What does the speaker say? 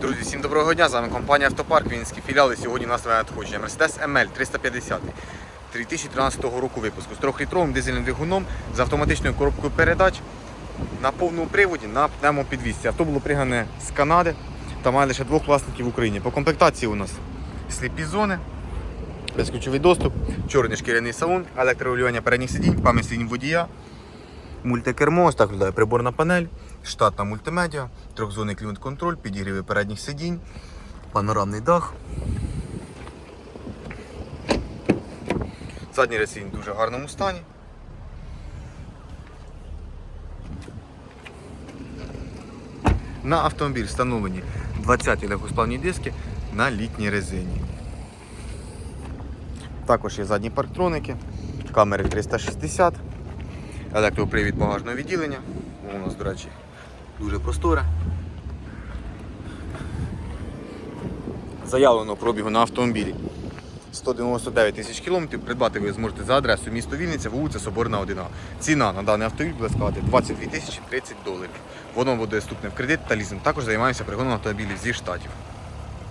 Друзі, всім доброго дня! З вами компанія Автопарк, Вінські філіали. Сьогодні у нас надходження. Mercedes ML 350 2013 року випуску з 3-літровим дизельним двигуном з автоматичною коробкою передач на повному приводі на пневмопідвісці. Авто було пригнане з Канади та має лише двох власників в Україні. По комплектації у нас сліпі зони, безключовий доступ, чорний шкіряний салон, електрорегулювання передніх сидінь, пам'ять сидінь водія, Мультикермо, ось так виглядає приборна панель, штатна мультимедіа, трьохзонний клімат-контроль, підігріви передніх сидінь, панорамний дах. Задній ресінь в дуже гарному стані. На автомобіль встановлені 20-ті легкосплавні диски на літній резині. Також є задні парктроники, камери 360 електропривід багажного відділення. Воно у нас, до речі, дуже просторе. Заявлено пробігу на автомобілі 199 тисяч кілометрів. Придбати ви зможете за адресою місто Вінниця, вулиця Соборна 1А. Ціна на даний автомобіль буде складати 22 тисячі 30 доларів. Воно буде доступне в кредит та лізинг. Також займаємося пригоном автомобілів зі штатів.